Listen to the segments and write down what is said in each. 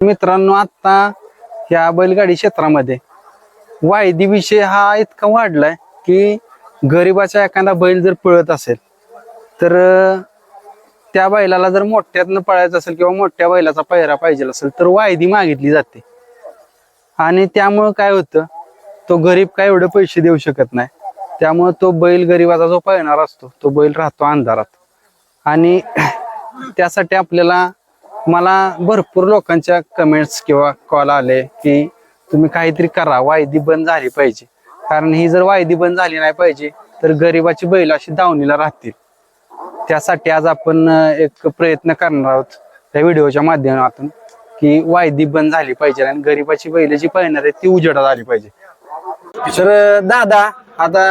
मित्रांनो आता ह्या बैलगाडी क्षेत्रामध्ये वायदी विषय हा इतका वाढलाय की गरिबाचा एखादा बैल जर पळत असेल तर त्या बैलाला जर मोठ्यातनं पळायचं असेल किंवा मोठ्या बैलाचा पहिरा पाहिजे असेल तर वायदी मागितली जाते. आणि त्यामुळं काय होतं तो गरीब काय एवढे पैसे देऊ शकत नाही. त्यामुळं तो बैल गरीबाचा जो पळणार असतो तो बैल राहतो अंधारात. आणि त्यासाठी आपल्याला मला भरपूर लोकांच्या कमेंट्स किंवा कॉल आले की तुम्ही काहीतरी करा वायदी बंद झाली पाहिजे. कारण ही जर वायदी बंद झाली नाही पाहिजे तर गरिबाची बैल अशी दावणीला राहतील. त्यासाठी आज आपण एक प्रयत्न करणार आहोत त्या व्हिडिओच्या माध्यमातून की वायदी बंद झाली पाहिजे आणि गरिबाची बैल जी पाहणार आहे ती उजेडात आली पाहिजे. तर दादा आता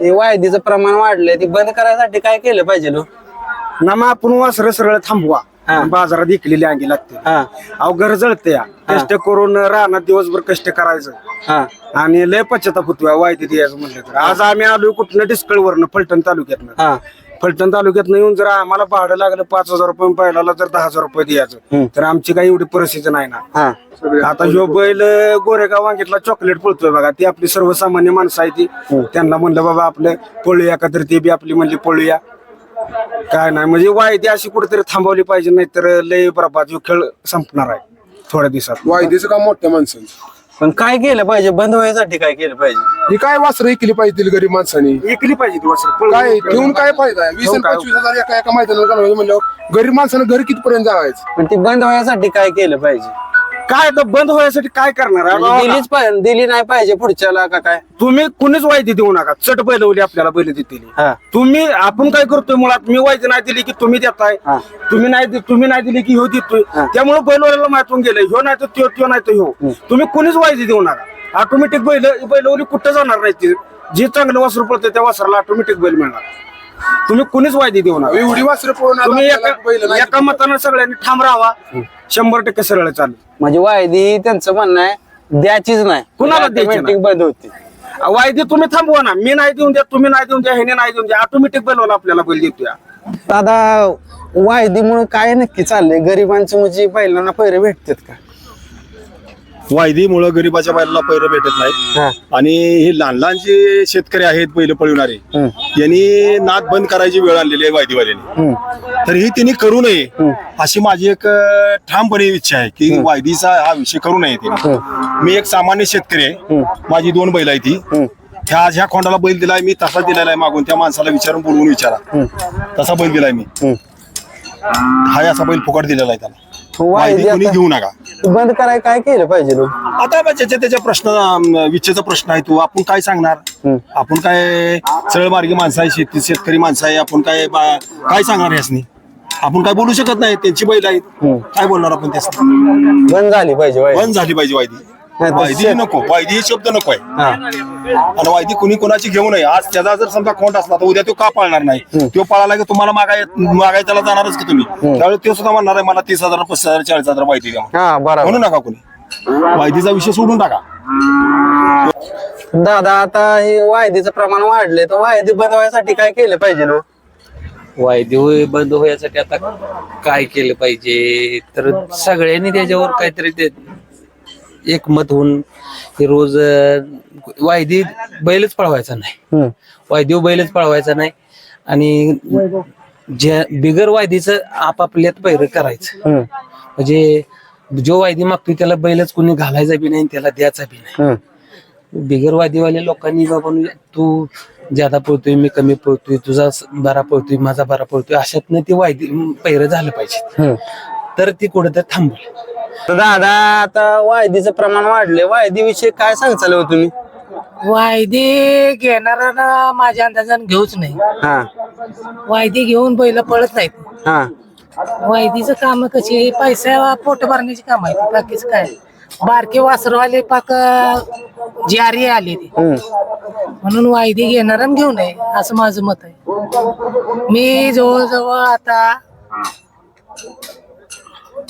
हे वायदीचं प्रमाण वाढलंय ते बंद करायसाठी काय केलं पाहिजे लो? मग आपण वासर सरळ थांबवा. बाजारात इकलेली अंगी लागते. हा. अहो घर जळते कष्ट करून रानात दिवसभर कष्ट करायचं. हा. आणि लय पश्चाताप होतो वायती द्यायचं म्हणलं तर. आज आम्ही आलोय कुठनं? डिस्कळवरनं फलटण तालुक्यातनं. हा. फलटण तालुक्यातनं येऊन जर आम्हाला भाडं लागलं पाच हजार रुपये पहिल्याला जर दहा हजार रुपये द्यायचं. तर आमची काही एवढी परिस्थिती नाही ना. हा. आता ह्यो बैल गोरेगाव वांगीतला चॉकलेट पळतोय बघा ती आपली सर्वसामान्य माणसं आहे ती. त्यांना म्हणलं बाबा आपलं पळूया का तर ते बी आपली म्हणली पळूया. काय नाही म्हणजे वायदी अशी कुठेतरी थांबवली पाहिजे नाही तर लय बरबाद खेळ संपणार आहे थोड्या दिवसात. वायदेचं काम मोठ्या माणसांचं. पण काय केलं पाहिजे? बंद व्हायसाठी काय केलं पाहिजे? ही काय वासरं ऐकली पाहिजे गरीब माणसांनी? ऐकली पाहिजे ती वासरं. पळून काय नाही. काय फायदा आहे? वीस आणि पंचवीस हजार एका एका मैदानाला घालवायचं म्हणल्यावर गरीब माणसानं घर कितपर्यंत जावायचं पण ती बंद व्हायसाठी काय केलं पाहिजे? काय तर बंद व्हायसाठी काय करणार आहे? म्हणजे दिलीच पाहिजे दिली नाही पाहिजे पुढच्याला का काय? तुम्ही कुणीच वायदी देऊ नका. चट बैलवली आपल्याला बैल देतील. हा. तुम्ही आपण काय करतोय मुळात? मी वायदी नाही दिली की तुम्ही देताय. हा. तुम्ही नाही दि- तुम्ही नाही दिली की ह्यो देतोय. हा. त्यामुळे बैलवाल्याला माहितून गेलं ह्यो नाही तर त्यो त्यो नाही तर ह्यो. तुम्ही कुणीच वायदी देऊ नका. ऑटोमॅटिक बैल बैलवली कुठं जाणार नाही ती? जे चांगलं वासरू पडतं त्या वासराला ऑटोमॅटिक बैल मिळणार. तुम्ही कुणीच वायदी देऊ नका. एवढी वासरं पळून आता तुम्ही एका. एका मतानं सगळ्यांनी ठाम राहावा. शंभर टक्के सरळ चालू. म्हणजे वायदी त्यांचं म्हणणं आहे द्यायचीच नाही. कुणाला द्यायची Automatic? बंद होती. वायदी तुम्ही थांबवा ना. मी नाही देऊन द्या तुम्ही नाही देऊन द्या ह्याने नाही देऊन द्या. ऑटोमॅटिक बैलवाला आपल्याला बैल देतोय. दादा वायदीमुळे काय नक्की चाललंय? गरिबांचं म्हणजे पहिल्यांदा पैरे भेटतात का? वायदीमुळं गरिबाच्या बैलाला पैर भेटत नाही आणि हे लहान लहान जे शेतकरी आहेत बैल पळवणारे. यांनी नाद बंद करायची वेळ आणलेली आहे वायदीवाल्यांनी. तर ही त्यांनी करू नये अशी माझी एक अं, ठामपणे इच्छा आहे की वायदीचा हा विषय करू नये त्यांनी. मी एक सामान्य शेतकरी आहे. माझी दोन बैल आहे ती ह्या ह्या खोंडाला बैल दिलाय मी तसा दिलेला आहे मागून. त्या माणसाला विचारून बोलवून विचारा. तसा बैल दिलाय मी. हा. असा बैल फुकट दिलेला आहे त्याला. कोणी आता घेऊ नका. बंद करायला काय केलं पाहिजे लोक? आता बा ज्याच्या त्याच्या प्रश्न अं, प्रश्न आहे तो. आपण काय सांगणार? आपण काय सरळमार्गी माणसं आहे शेती शेतकरी माणसं आहे आपण काय बा- काय सांगणार यासनी? आपण काय बोलू शकत नाही त्यांची बैल आहेत. काय बोलणार आपण त्यास बंद झाली पाहिजे बंद झाली पाहिजे वायदी नाही वायदी नको वायदी हे शब्द नको आहे. हा. आणि वायदी कुणी कोणाची घेऊ नये आज त्याचा जर समजा खोंड असला तर उद्या तो का पाळणार नाही? तो पळाला की तुम्हाला मागाय त्याला जाणारच की तुम्ही. त्यावेळी तो सुद्धा म्हणणार आहे मला तीस हजार पस्तीस हजार चाळीस हजार वायदी द्या हा बरोबर. म्हणू नका कोणी. वायदीचा विषय सोडून टाका. दादा आता हे वायदीचं प्रमाण वाढलंय तर वायदी बंद व्हायसाठी काय केलं पाहिजे लोक वायदे होय बंद होण्यासाठी आता काय केलं पाहिजे? तर सगळ्यांनी त्याच्यावर काहीतरी ते एकमत होऊन हे रोज वायदी बैलच पळवायचा नाही. वायदी बैलच पळवायचा नाही. आणि ज्या बिगर वायदीचं आपापल्यात पैर करायचं. म्हणजे जो वायदी मागतोय त्याला बैलच कोणी घालायचा बी नाही त्याला द्यायचा बी नाही. बिगर वादीवाल्या लोकांनी बाबा तू ज्यादा पळतोय मी कमी पळतोय तुझा बरा पळतोय माझा बरा पळतोय अशातनं ती वायदी पैर झालं पाहिजे. तर ती कुठेतरी थांबवली. तर दादा आता वायदीचं प्रमाण वाढले वायदी विषयी काय सांगचाल हो तुम्ही? वायदे घेणाऱ्यांना माझ्या अंदाजाने घेऊच नाही. हा. वायदे घेऊन बैल पळत नाहीत. हा. वायदीचं काम कशी आहे? पैसा पोट भरण्याची काम आहे बाकीच काय? बारके वासरवाले पाक जारी आले ते. म्हणून वायदे घेणार घेऊ नये असं माझं मत आहे. मी जवळजवळ आता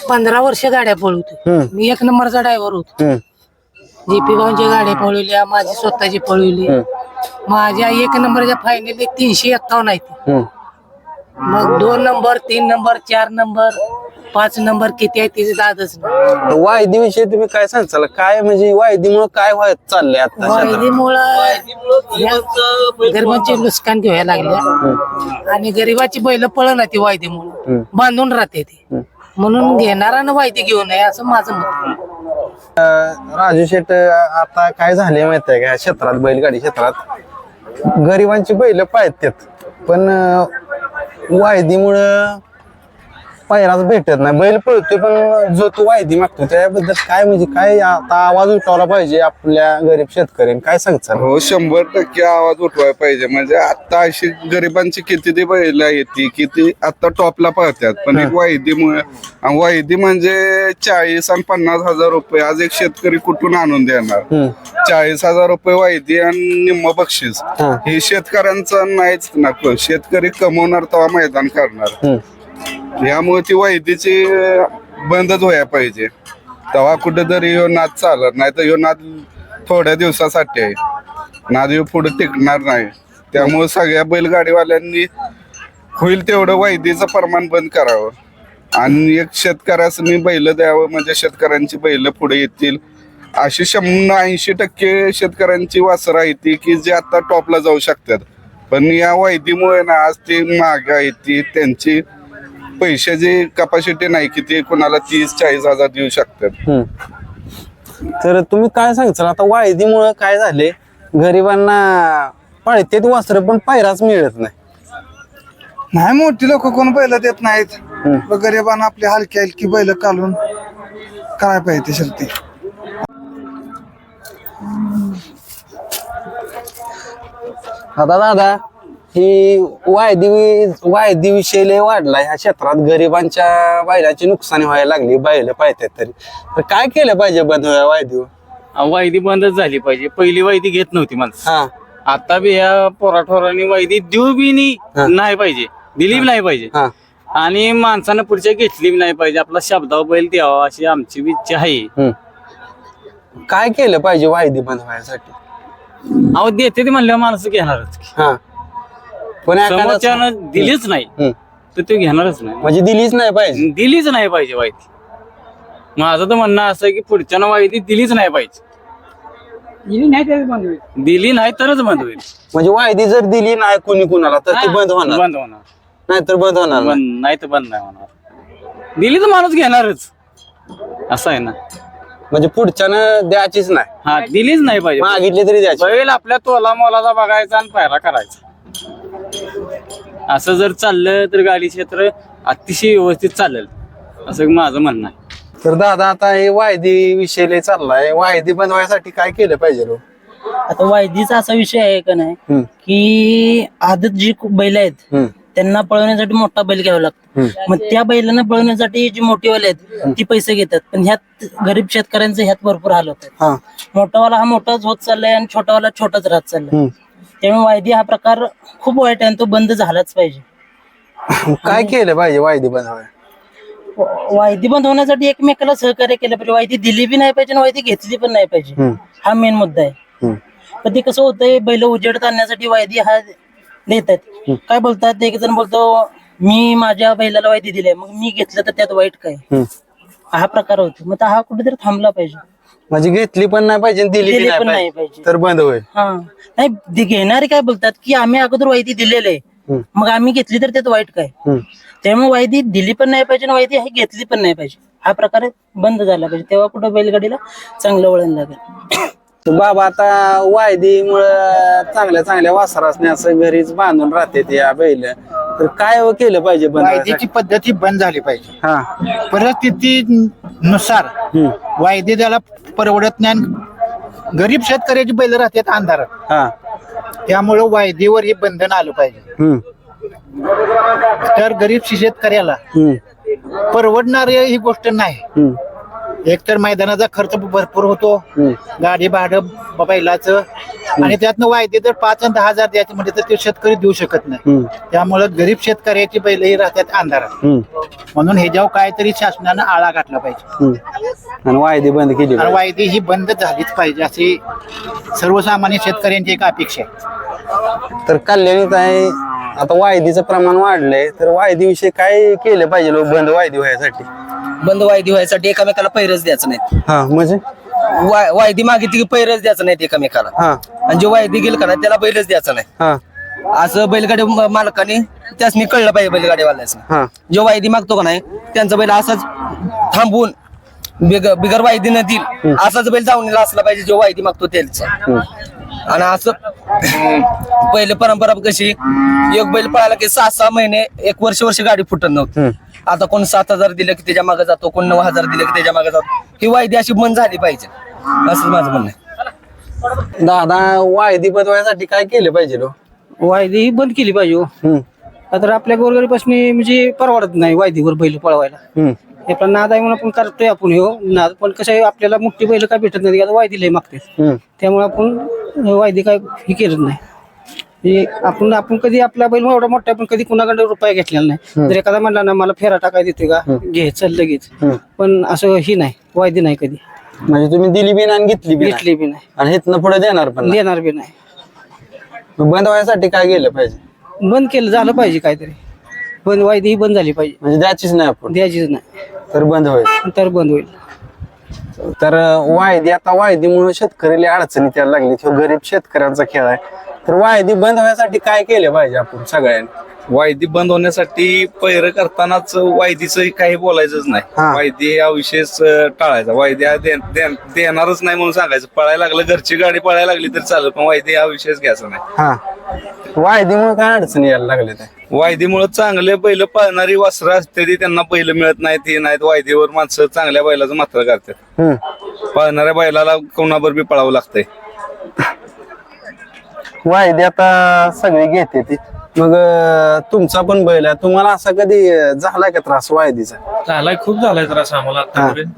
पंधरा वर्ष गाड्या पळवतो मी एक नंबरचा ड्रायव्हर होतो. जीपी गावच्या गाड्या पळवल्या माझी स्वतःची पळवली. माझ्या एक नंबरच्या फायनल तीनशे एक्कावन्न आहे ती. मग दोन नंबर तीन नंबर चार नंबर पाच नंबर किती आहे तिचे दादच नाही. वायदी विषयी तुम्ही काय सांगचाल काय म्हणजे वायदीमुळे काय व्हायत चाललंय आता क्षेत्रात? वायदीमुळं गरिबांचे नुकसान घ्यायला लागले आणि गरिबाची बैल पळना ती वायदीमुळे. बांधून राहते ती. म्हणून घेणारानं माहिती घेऊ नये असं माझं मत अं, राजू शेट आता काय झाले माहितीये आहे का? या क्षेत्रात बैलगाडी क्षेत्रात. गरिबांची बैल पाळतात. पण अं, वायदीमुळं पायराच भेटत नाही. बैल पळतोय पण जो तो वायदी मागतो त्याबद्दल काय म्हणजे काय आता आवाज उठवला पाहिजे आपल्या गरीब शेतकऱ्यांनी? काय सांगचाल हो शंभर टक्के आवाज उठवायला पाहिजे. म्हणजे आता अशी गरिबांची किती ती बैल येते किती आता टॉपला पळतात. पण एक वायदीमुळे आणि वायदी म्हणजे चाळीस आणि पन्नास हजार रुपये. आज एक शेतकरी कुठून आणून देणार? चाळीस हजार रुपये वायदी आणि निम्म बक्षीस. हा. शेतकऱ्यांचं नाहीच नको शेतकरी कमवणार तेव्हा मैदान करणार. यामुळे ती वैदीची बंदच व्हायला पाहिजे. तेव्हा कुठेतरी ह्यो नाद चालत नाही तर ह्यो नाद थोड्या दिवसासाठी आहे. नाद ह्यो पुढे टिकणार नाही. त्यामुळे सगळ्या बैलगाडीवाल्यांनी होईल तेवढं वैदीचं प्रमाण बंद करावं. आणि एक शेतकऱ्यासनी बैल द्यावं म्हणजे शेतकऱ्यांची बैल पुढे येतील. अशी शंभर ऐंशी टक्के शेतकऱ्यांची वासरं आहे ती की जे आता टॉपला जाऊ शकतात. पण या वैदीमुळे ना आज ती महाग आहे ती त्यांची पैशाची कपॅसिटी नाही की ते कोणाला तीस चाळीस हजार देऊ शकतात. तर तुम्ही काय सांगचाल आता वायदीमुळं काय झाले गरिबांना पळतेत वस्त्र पण पायराच मिळत नाही. नाही मोठी लोक कोण बैल देत नाहीत. गरिबांना आपली हलकी हलकी बैल काढून काय पाहिजे ते. शर्ती आता दादा ही वायदी वायदी विषय लय वाढला ह्या क्षेत्रात गरिबांच्या बैलाची नुकसानी व्हायला लागली बैल पाहतात तरी. तर काय केलं पाहिजे बंद वायदी वायदी बंदच झाली पाहिजे. पहिली वायदी घेत नव्हती माणसं. हा. आता बी या पोराठोरांनी वायदी देऊ बी नी हा. नाही पाहिजे. दिली बी नाही पाहिजे. हा. आणि माणसानं पुढच्या घेतली बी नाही पाहिजे. आपला शब्दावर बैल द्यावा अशी आमची बी इच्छा आहे. हम्म. काय केलं पाहिजे वायदी बंद व्हायसाठी? अहो देते ते म्हणल्यावर माणसं घेणारच हा. पण एखादा- समोरच्यानं दिलीच नाही. हम्म. तर ते घेणारच नाही. म्हणजे दिलीच नाही पाहिजे. दिलीच नाही पाहिजे वायदी माझं तर म्हणणं असं आहे की पुढच्यानं वायदी दिलीच नाही पाहिजे. दिली नाही तरच बंद होईल. म्हणजे वायदी जर दिली नाही कोणी कुणाला तर ती बंद होणार. बंद होणार. नाही तर बंद होणार नाही. बंद नाही तर बंद नाही होणार. दिली तर माणूस घेणारच. असं आहे ना. म्हणजे पुढच्यानं द्यायचीच नाही. हा दिलीच नाही पाहिजे. मागितली तरी द्यायची. बैल आपल्या तोला मोलाचा बघायचा आणि पायरा करायचा. असं जर चाललं तर गाडी क्षेत्र अतिशय व्यवस्थित चालेल. असं माझं म्हणणं आहे. तर दादा आता हे वायदी विषय लय चाललाय. वायदी बंद व्हायसाठी काय केलं पाहिजे रो? आता वायदीचा असा विषय आहे का नाही हम्म. की आदत जी बैल आहेत हम्म. त्यांना पळवण्यासाठी मोठा बैल घ्यावा लागतो. मग त्या बैलांना पळवण्यासाठी जी मोठी बैल आहेत ती पैसे घेतात. पण ह्यात गरीब शेतकऱ्यांचे ह्यात भरपूर हाल होत हा. मोठावाला हा मोठाच होत चाललाय आणि छोटावाला छोटाच राहत चाललाय. हम्म. त्यामुळे वायदी हा प्रकार खूप वाईट आहे आणि तो बंद झालाच पाहिजे. काय केलं पाहिजे वायदी बंद वायदी बंद होण्यासाठी एकमेकाला सहकार्य केलं पाहिजे. वायदी दिली बी नाही पाहिजे आणि वायदी घेतली पण नाही पाहिजे. हम्म. हा मेन मुद्दा आहे. हम्म. पण ते कसं होतंय बैल उजेडत आणण्यासाठी वायदी हा देतात काय बोलतात एक जण बोलतो मी माझ्या बैलाला वायदी दिली मग मी घेतलं तर त्यात वाईट काय? हम्म. हा प्रकार होतो. मग हा कुठेतरी थांबला पाहिजे. म्हणजे घेतली पण नाही पाहिजे आणि दिली दिली बी नाही पण नाही पाहिजे. पाहिजे. तर बंद होईल. हा. नाही दे- घेणारे काय बोलतात की आम्ही अगोदर वायदी दिलेलं आहे. हम्म. मग आम्ही घेतली तर त्यात वाईट काय? हम्म. त्यामुळे वायदी दिली पण नाही पाहिजे आणि वायदी ही घेतली पण नाही पाहिजे. हा प्रकार बंद झाला पाहिजे. तेव्हा कुठं बैलगाडीला चांगलं वळण लागेल. तर बाबा आता वायदीमुळं चांगल्या चांगल्या वासरासने असं घरीच बांधून राहते ते या बैल तर काय केलं पाहिजे बंद व्हायसाठी? पद्धती बंद झाली पाहिजे हा परिस्थितीनुसार हम्म. वायदे त्याला परवडत नाही आणि गरीब शेतकऱ्याची बैल राहतात अंधारात हा त्यामुळे वायदेवर हे बंधन आलं पाहिजे हम्म. तर गरीब शेतकऱ्याला हम्म. परवडणार ही गोष्ट नाही हम्म. एक तर मैदानाचा खर्च भरपूर होतो. गाडी भाडं बैलाचं आणि त्यातनं वायदे जर पाच आणि दहा हजार द्यायचे म्हणजे तर ते शेतकरी देऊ शकत नाही. त्यामुळं गरीब शेतकऱ्याची बैल ही राहतात अंधारात. म्हणून ह्याच्यावर काहीतरी शासनानं आळा घातला पाहिजे. आणि वायदी बंद केली आणि. वायदी ही बंद झालीच पाहिजे अशी सर्वसामान्य शेतकऱ्यांची एक अपेक्षा आहे तर कल्याणीत आहे आता वायदीचं प्रमाण वाढलंय तर वायदी विषयी काय केलं पाहिजे बंद वायदी व्हायसाठी बंद वायदी व्हायसाठी एकामेकाला पैरच द्यायचं नाही हा म्हणजे? वाय- वायदी मागितली की पैरच द्यायचं नाही एकामेकाला. हा. आणि जे वायदी गेल का त्याला बैलच द्यायचं नाही. हा. असं बैलगाडी म- मालकाने त्यासनी कळलं पाहिजे बैलगाडीवाल्यासनी हा. जो वायदी मागतो का नाही त्यांचा बैल असाच थांबवून बिगर बिगर वायदी न देईल असाच बैल जाऊन असला पाहिजे जो वायदी मागतो त्याचा. आणि असं पहिले परंपरा कशी एक बैल पळाला की सहा सहा महिने एक वर्ष वर्ष गाडी फुटत नव्हती. आता कोण सात हजार दिलं की त्याच्यामागे जातो कोण नऊ हजार दिलं की त्याच्यामागे जातो. ही वायदी अशी बंद झाली पाहिजे. असं माझं म्हणणं आहे. दादा वायदी बंद व्हायसाठी काय केलं पाहिजे लोक वायदी ही बंद केली पाहिजे हो. तर आपल्या गोरगरीपासून म्हणजे परवडत नाही वायदीवर बैल पळवायला. हे पण नाद आहे म्हणून आपण करतोय आपण हो. नाद पण कसं आहे आपल्याला मोठी बैल काय भेटत नाही आता वायदी लय मागते त्यामुळे आपण वायदी काय हे केलं नाही. हे आपण आपण कधी आपला बैल एवढा मोठा आपण कधी कुणाकडे रुपया घेतलेला नाही. जर एखादा म्हणला ना मला फेरा टाकाय देते का? घे चल लगेच. पण असं ही नाही वायदी नाही कधी. म्हणजे तुम्ही दिली बी नाही आणि घेतली बी. घेतली बी नाही. आणि इथनं पुढे देणार पण नाही. देणार बी नाही. मग बंद व्हायसाठी काय केलं पाहिजे? बंद केलं झालं पाहिजे काहीतरी. बंद वायदी ही बंद झाली पाहिजे. म्हणजे द्यायचीच नाही आपण. द्यायचीच नाही. तर बंद होईल. तर बंद होईल. तर वायदी आता वायदीमुळे शेतकऱ्याला अडचणी त्याला लागली. तो गरीब शेतकऱ्यांचा खेळ आहे. तर वायदी बंद होण्यासाठी काय केलं पाहिजे आपण सगळ्यांनी? वायदी बंद होण्यासाठी पैर करतानाच वायदीचं काही बोलायचंच नाही. वायदी हा अं, टाळायचा. वायदी हा देणारच नाही म्हणून सांगायचं. पळायला लागलं घरची गाडी पळायला लागली तर चालेल पण वायदी हा विषयच घ्यायचा नाही. हा. वायदीमुळे काय अडचणी यायला लागले ते वायदीमुळे चांगले बैल पळणारी वासरं असते ती त्यांना बैल मिळत नाही ती नाहीत. वायदीवर माणसं चांगल्या बैलाचं मात्र करतात. पळणाऱ्या बैलाला कोणाबर बी पळावं लागतंय. वायदी आता सगळी घेते ती. मग अं, तुमचा पण बैल आहे. तुम्हाला असा कधी अं, झालाय का त्रास वायदीचा? झालाय खूप झालाय त्रास आम्हाला आतापर्यंत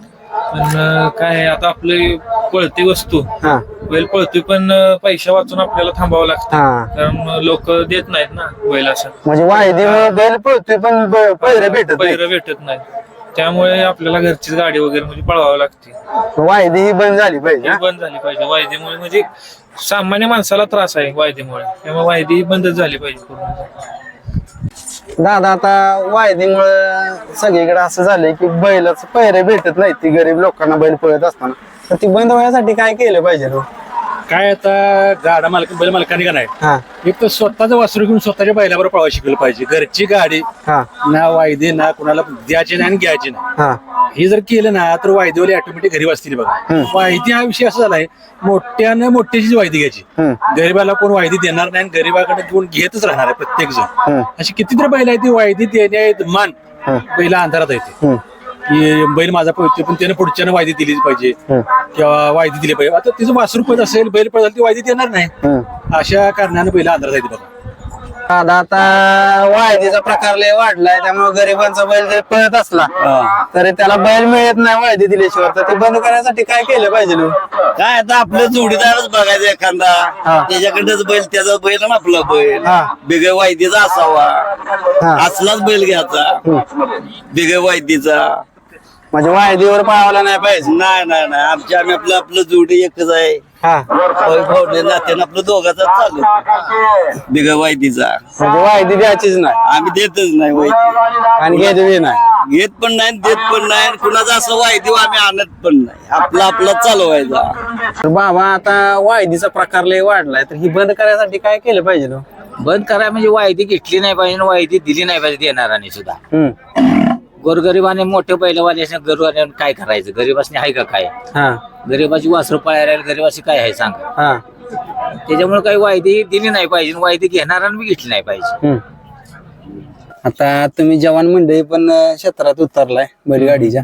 पण अं, काय आहे, आता आपली पळती वस्तू. हा. बैल पळतोय पण अं, पैसे वाचून आपल्याला थांबावं लागतं. हा. कारण लोक देत नाहीत ना बैल असं. म्हणजे वायदीमुळे बैल पळतोय पण ब- पैरे भेटत नाही पैर भेटत नाही त्यामुळे आपल्याला घरचीच गाडी वगैरे म्हणजे पळवावं लागते. वायदी ही बंद झाली पाहिजे हा? बंद झाली पाहिजे. वायदीमुळे म्हणजे सामान्य माणसाला त्रास आहे वायदीमुळे. त्यामुळे वायदी बंदच झाली पाहिजे पूर्ण. दादा आता वायदेमुळे सगळीकडे असं झालंय की बैलाच पैरे भेटत नाही ती गरीब लोकांना बैल पळत असताना. तर ती बंद होण्यासाठी काय केलं पाहिजे लो काय आता गाडा मालक बैल मालकाने का नाही? एक तर स्वतःचं वासरू घेऊन स्वतःच्या बैलावर पळवा शिकलं पाहिजे. घरची गाडी हा. ना वायदे ना कुणाला द्यायची नाही आणि घ्यायची नाही. हा. हे जर केलं ना तर वायदेवाली ऑटोमॅटिक घरी बसतील बघा. वायदी हा विषय असा झालाय मोठ्यानं मोठ्याची वायदी घ्यायची. गरीबाला कोण वायदी देणार नाही आणि गरीबाकडे कोण घेतच राहणार आहे प्रत्येक जण अशी कितीतरी बैल आहे ती वायदी देण्या मान. बैला अंधारात येते की बैल माझा पळतोय पण त्याने पुढच्यानं वायदी दिलीच पाहिजे. किंवा वायदी दिली पाहिजे. आता तिचं वासरू पळत असेल बैल पळत ती वायदी देणार नाही. अशा कारणानं बैल अंधारात येते बघा. दादा आता वायदीचा प्रकार लय वाढलाय त्यामुळे गरिबांचा बैल जर पळत असला तर त्याला बैल मिळत नाही वायदी दिल्याशिवाय. तर ते बंद करण्यासाठी काय केलं पाहिजे लो? काय आता आपलं जोडीदारच बघायचं एखादा. त्याच्याकडनंच बैल त्याचा बैल आणि आपला बैल. बिगर वायदीचा असावा. असलाच बैल घ्यायचा. बिगर वायदीचा. म्हणजे वायदीवर पळावला नाही पाहिजे. नाही नाही नाही. आमच्या आम्ही आपलं आपलं जोडी एकच आहे. हा. भावने नात्यानं आपलं दोघाचा चालू बिगर वायदीचा. म्हणजे वायदी द्यायचीच नाही. आम्ही देतच नाही वायदी. आणि घेत बी नाही. घेत पण नाही देत पण नाही आणि कुणाचा असं वायदी आम्ही आणत पण नाही. आपला आपला चालवायचा. तर बाबा आता वायदीचा प्रकार लय वाढलाय. तर ही बंद करण्यासाठी काय केलं पाहिजे? लो बंद करा म्हणजे वायदी घेतली नाही पाहिजे आणि वायदी दिली नाही पाहिजे देणाराने सुद्धा. हम्म. गोरगरिबाने मोठे पहिलवाने गरीबाने काय करायचं? गरीबासने आहे का काय? हा. गरीबाची वासरं पळायला गरीबाची काय आहे सांगा? हा. त्याच्यामुळे काही वायदी दिली नाही पाहिजे वायदी घेणाराने बी घेतली नाही पाहिजे. हम्म. आता तुम्ही जवान मंडळी पण अं, क्षेत्रात उतरलाय बैलगाडीच्या.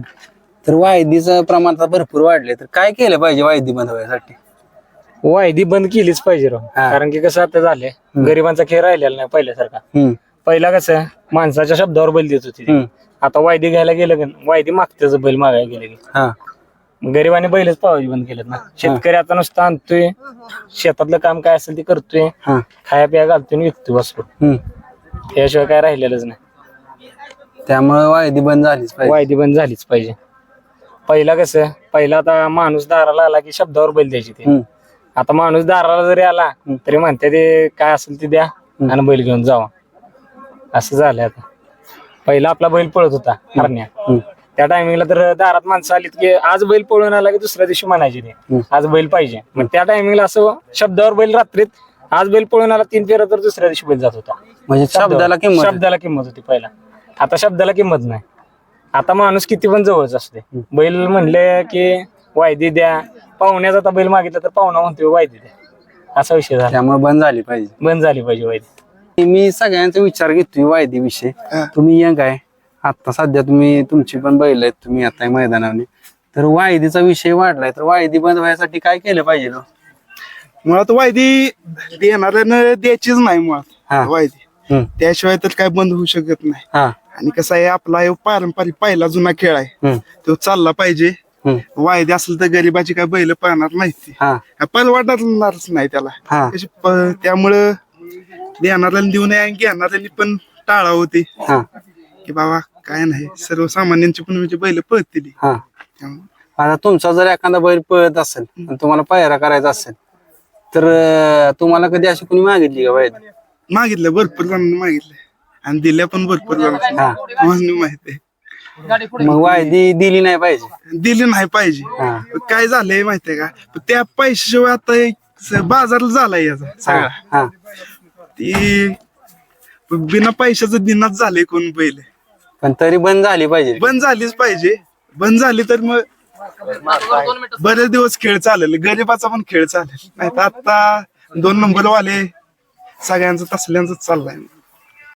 तर वायदीचं प्रमाण आता भरपूर वाढले तर काय केलं पाहिजे वायदी बंद होण्यासाठी वायदी बंद केलीच पाहिजे राव. कारण की कसं आता झालंय गरिबांचा खेळ राहिलेला नाही पहिल्यासारखा. हम्म. पहिला कसं माणसाच्या शब्दावर बैल देत होती ती. आता वायदी घ्यायला गेलं का वायदी मागतेच बैल मागायला गेलं की. हा. मग गरिबाने बैलच पावायची बंद केलेत ना. शेतकरी आता नुसतं आणतोय. शेतातलं काम काय असेल ते करतोय. हा. खाया पिया घालतोय आणि विकतोय वासरू हम्म. याशिवाय काय राहिलेलंच नाही. त्यामुळे वायदी बंद झालीच पाहिजे. वायदी बंद झालीच पाहिजे. पहिला कसं पहिला आता माणूस दाराला आला की शब्दावर बैल द्यायची ते. हम्म. आता माणूस दाराला जरी आला तरी म्हणते ते काय असेल ते द्या आणि बैल घेऊन जावा. असं झालंय आता. पहिला आपला बैल पळत होता हरण्या. त्या टायमिंगला तर दारात माणसं आलीत की आज बैल पळून आला की दुसऱ्या दिवशी म्हणायची नाही आज बैल पाहिजे. मग त्या टायमिंगला असं शब्दावर बैल रात्रीत आज बैल पळून आला तीन फेरा तर दुसऱ्या दिवशी बैल जात होता. म्हणजे शब्दाला किंमत. शब्दाला किंमत होती पहिला. आता शब्दाला किंमत नाही. आता माणूस किती पण जवळच असते बैल म्हणले की वायदी द्या. पाहुण्याचा आता बैल मागितला तर पाहुणा म्हणतोय वायदी द्या. असा विषय झाला. त्यामुळे बंद झाली पाहिजे. बंद झाली पाहिजे वायदी. मी सगळ्यांचा विचार घेतोय वायदी विषय तुम्ही यंग आहे आता सध्या तुम्ही तुमची पण बैल आहेत तुम्ही आता मैदानाने तर वायदीचा विषय वाढलाय तर वायदी बंद व्हायसाठी काय केलं पाहिजे हो? मुळात वायदी देणाऱ्यानं द्यायचीच नाही मुळात. वायदी. त्याशिवाय तर काय बंद होऊ शकत नाही. आणि कसं आहे आपला हे पारंपरिक पहिला जुना खेळ आहे. तो चालला पाहिजे. वायदे असेल तर गरीबाची काय बैल पाहणार नाही ती परवडणारच नाही त्याला. प- त्यामुळं देणाऱ्याला देऊ नये आणि घेणाऱ्यांनी पण टाळावं ते की बाबा काय नाही सर्वसामान्यांची पण म्हणजे बैल पळतील. हा. आता तुमचा जर एखादा बैल पळत असेल आणि तुम्हाला पायरा करायचा असेल तर अं, तुम्हाला कधी अशी कोणी मागितली का वायदी मागितलं भरपूर जणांनी मागितलं. आणि दिल्या पण भरपूर जणांनी. माहिती मग वायदी दिली नाही पाहिजे. दिली नाही पाहिजे. काय झालंय माहितीये का? पण त्या पैशाशिवाय आता एक स- बाजार झालाय याचा. सगळा ती बिना पैशाचं दिनाच झालंय कोण पहिले. पण तरी बंद झाली पाहिजे. बंद झालीच पाहिजे. बंद झाली तर मग बरेच दिवस खेळ चालेल. गरीबाचा पण खेळ चालेल. नाही तर आता दोन नंबर वाले सगळ्यांचं तसल्यांच चाललाय.